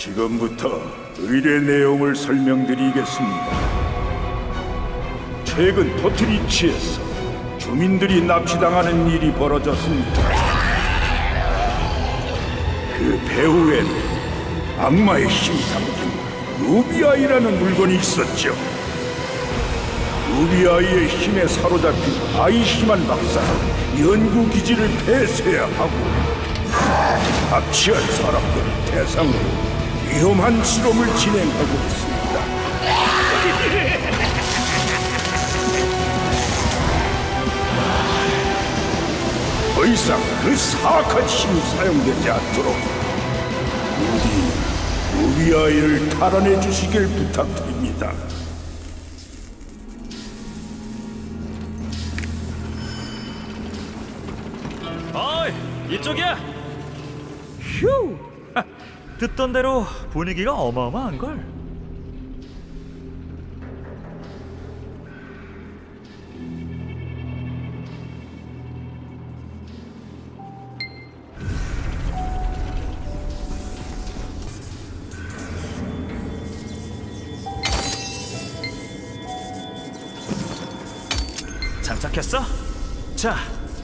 지금부터 의뢰 내용을 설명드리겠습니다. 최근 도트리치에서 주민들이 납치당하는 일이 벌어졌습니다. 그 배후에는 악마의 힘이 담긴 루비아이라는 물건이 있었죠. 루비아이의 힘에 사로잡힌 아이시만 박사가 연구 기지를 폐쇄해야 하고 납치한 사람들을 대상으로 위험한 실험을 진행하고 있습니다. 더 이상 그 사악한 힘이 사용되지 않도록 우리 루비아이를 탈환해 주시길 부탁드립니다. 어이 이쪽이야 듣던 대로 분위기가 어마어마한 걸 장착했어? 자,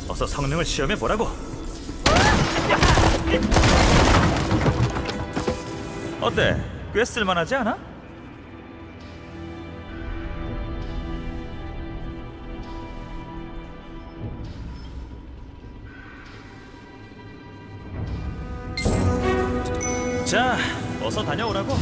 어서 성능을 시험해 보라고. 어때? 꽤 쓸만하지 않아? 자, 어서 다녀오라고.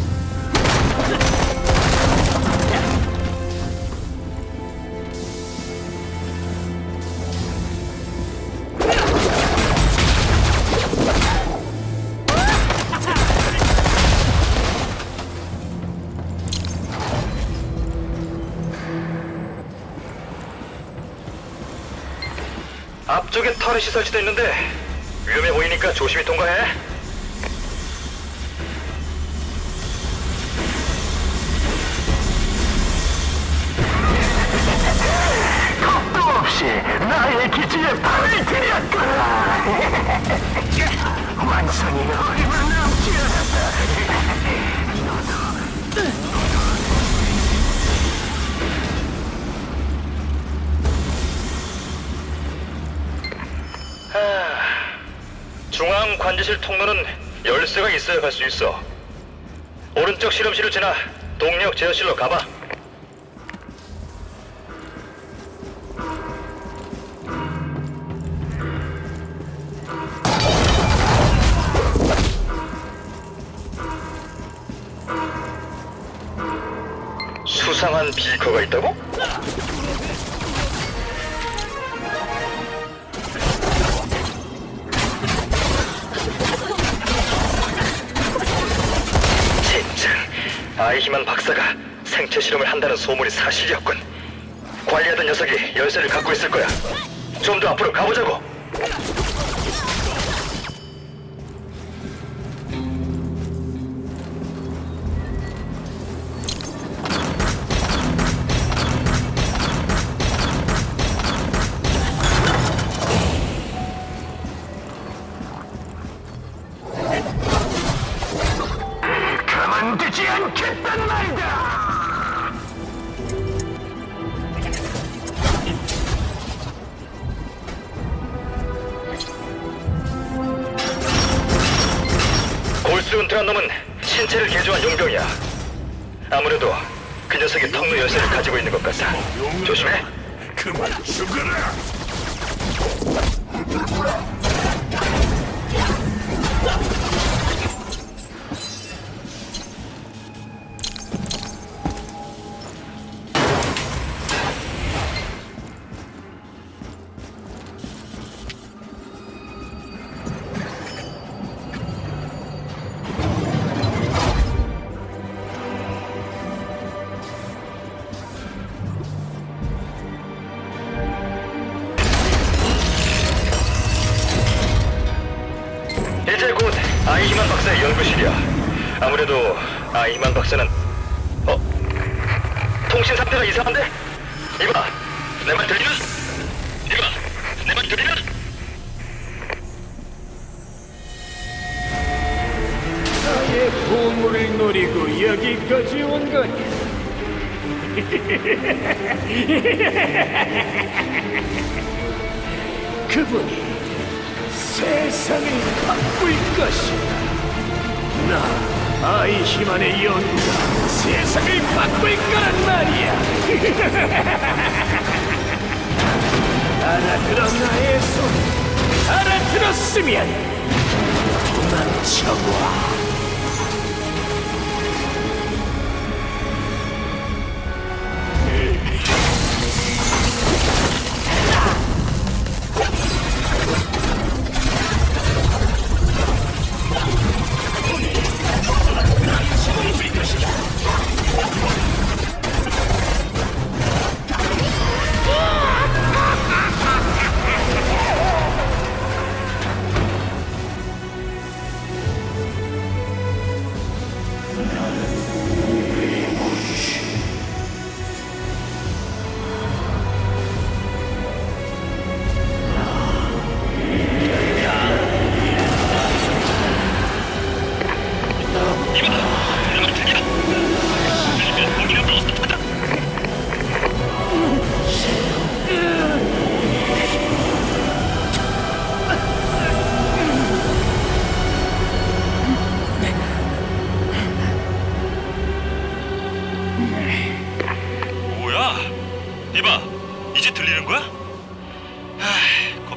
쪽에 터렛이 설치돼 있는데 위험해 보이니까 조심히 통과해. 겁도 없이 나의 기지에 발을 들였구나. 완성이 얼마 남지 않았다. 중앙 관제실 통로는 열쇠가 있어야 갈 수 있어. 오른쪽 실험실을 지나 동력 제어실로 가봐. 소문이 사실이었군. 관리하던 녀석이 열쇠를 갖고 있을 거야. 좀 더 앞으로 가보자고. 한 놈은 신체를 개조한 용병이야. 아무래도 그 녀석이 통로 열쇠를 가지고 있는 것 같아. 조심해. 그만 죽어라! 보물을 노리고 여기까지 온 거냐? 그분이 세상을 바꿀 것이다. 나 아이히만의 연구가 세상을 바꿀 거란 말이야. 알아들어 나의 소리. 알아들었으면 도망쳐봐.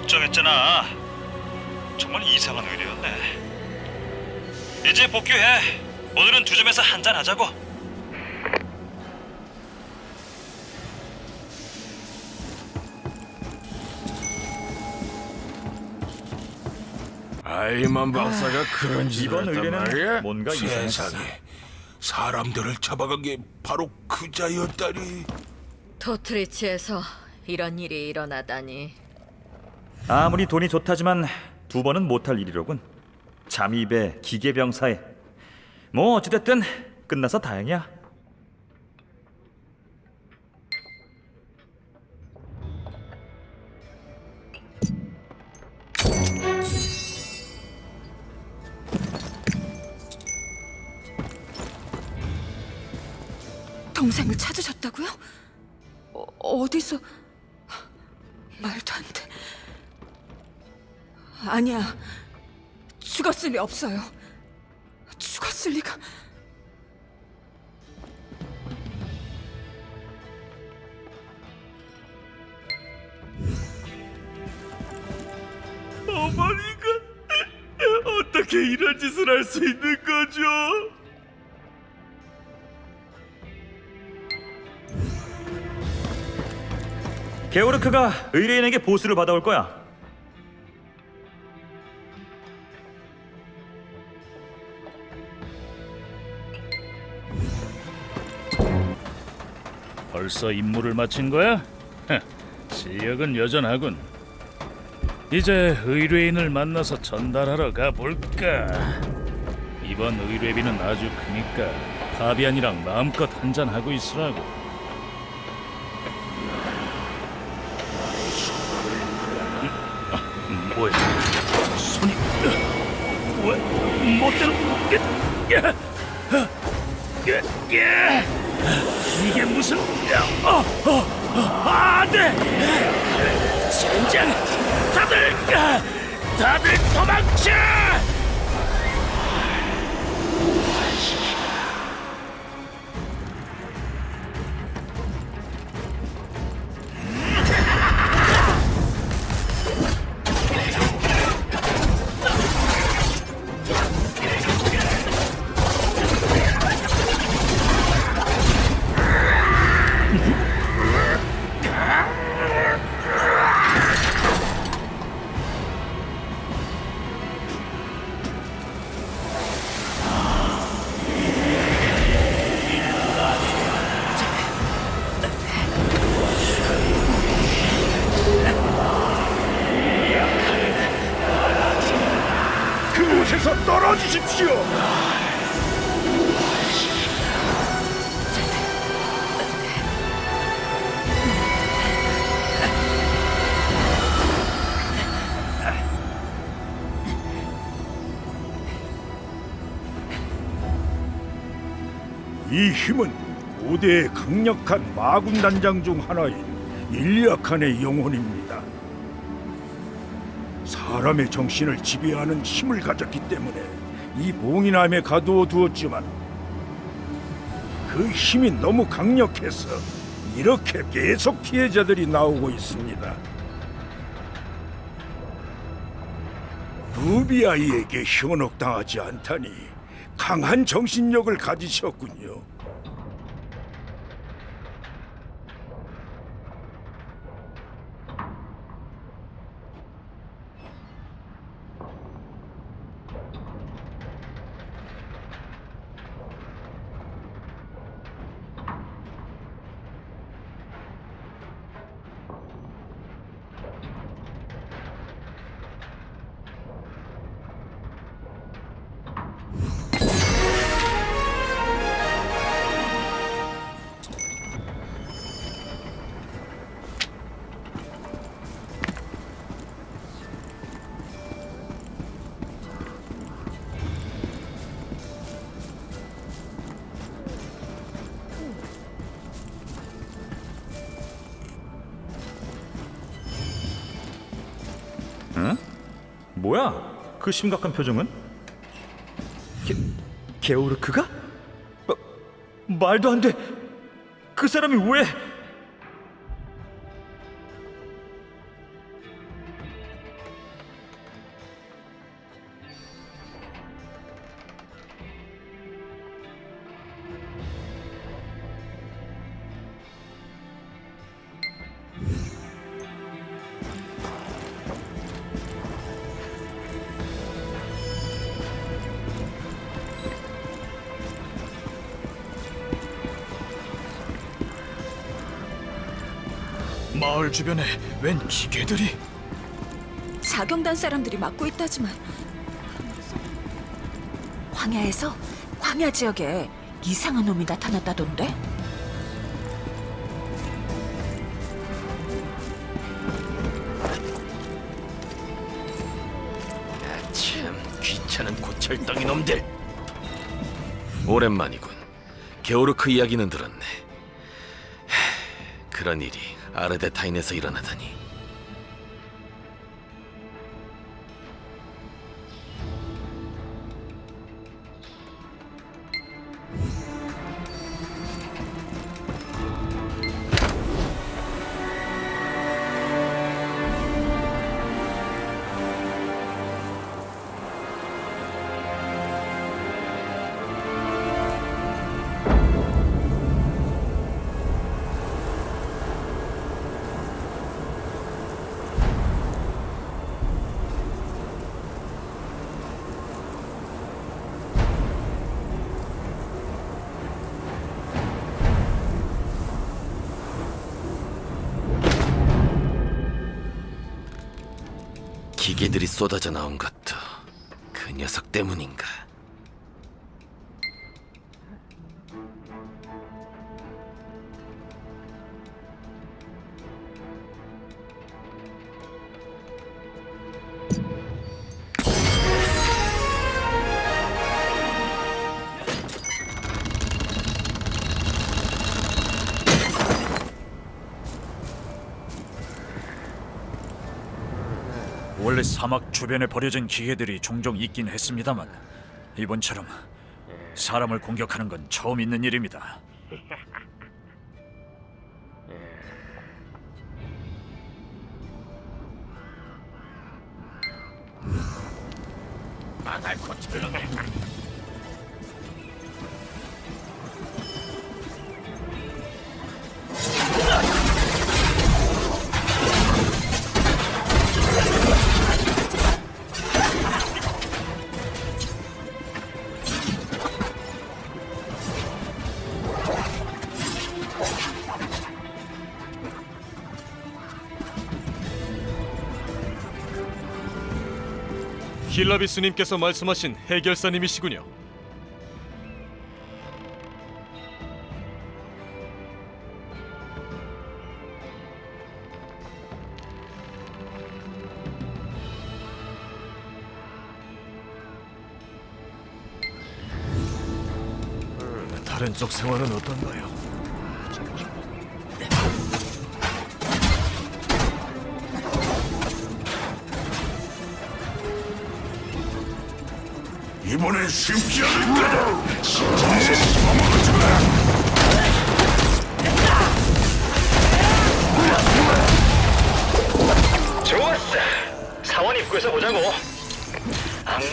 걱정했잖아. 정말 이상한 의뢰였네. 이제 복귀해. 오늘은 두 점에서 한잔 하자고. 아이만 박사가 그런 짓을 이번 했단 의뢰는 말이야? 뭔가 이상했어. 세상에 사람들을 잡아간 게 바로 그 자였다니. 토트리치에서 이런 일이 일어나다니 아무리 돈이 좋다지만 두 번은 못할 일이로군. 잠입에 기계병사에. 뭐 어찌됐든 끝나서 다행이야. 리 없어요. 죽었을 리가. 어머니가 어떻게 이런 짓을 할 수 있는 거죠? 게오르크가 의뢰인에게 보수를 받아올 거야. 벌써 임무를 마친 거야? 헤, 실력은 여전하군. 이제 의뢰인을 만나서 전달하러 가볼까? 이번 의뢰비는 아주 크니까 파비안이랑 마음껏 한잔하고 있으라고. 음, 뭐야? 손이 왜 못대로 야, 야, 야. 이게 무슨 어, 어, 어, 안돼! 젠장 다들 아, 다들 도망쳐 이 힘은 고대의 강력한 마군 단장 중 하나인 일리아칸의 영혼입니다. 사람의 정신을 지배하는 힘을 가졌기 때문에 이 봉인함에 가두어 두었지만 그 힘이 너무 강력해서 이렇게 계속 피해자들이 나오고 있습니다. 루비아이에게 현혹당하지 않다니 강한 정신력을 가지셨군요. 뭐야? 그 심각한 표정은? 게, 게오르크가? 마, 말도 안 돼. 그 사람이 왜? 마을 주변에 웬 기계들이 자경단 사람들이 맡고 있다지만 황야에서 황야 지역에 이상한 놈이 나타났다던데? 참 귀찮은 고철덩이 놈들 오랜만이군. 게오르크 이야기는 들었네. 하, 그런 일이 아르데타인에서 일어나다니. 기계들이 쏟아져 나온 것도 그 녀석 때문인가? 원래 사막 주변에 버려진 기계들이 종종 있긴 했습니다만 이번처럼 사람을 공격하는 건 처음 있는 일입니다. 힐라비스님께서 말씀하신 해결사님이시군요. 다른 쪽 상황은 어떤가요? 이번엔 쉽지 않을 거다. 써먹어주마. 좋았어. 사원 입구에서 보자고. 악마.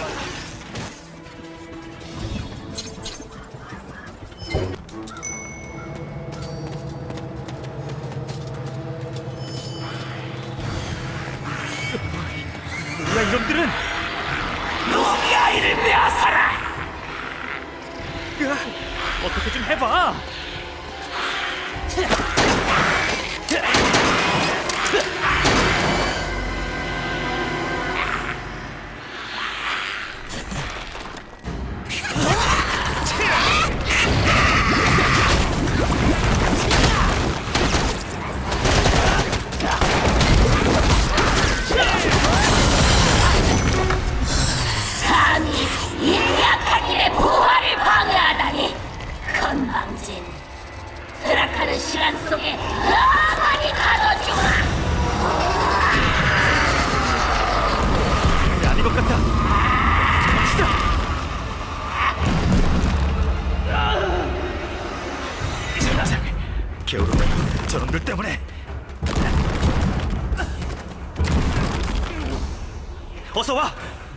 어서 와.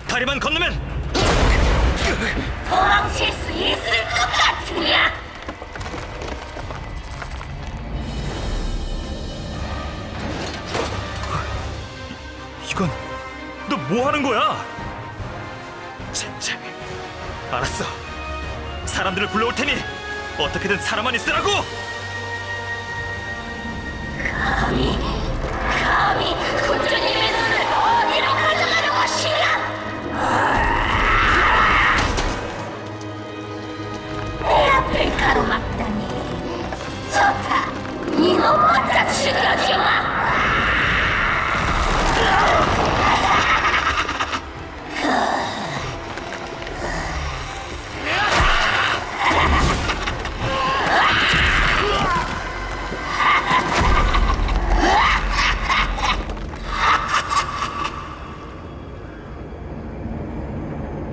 다리만 건너면 도망칠 수 있을 것 같으냐 이건 너 뭐 하는 거야? 젠장. 알았어. 사람들을 불러올 테니 어떻게든 살아만 있으라고. 감히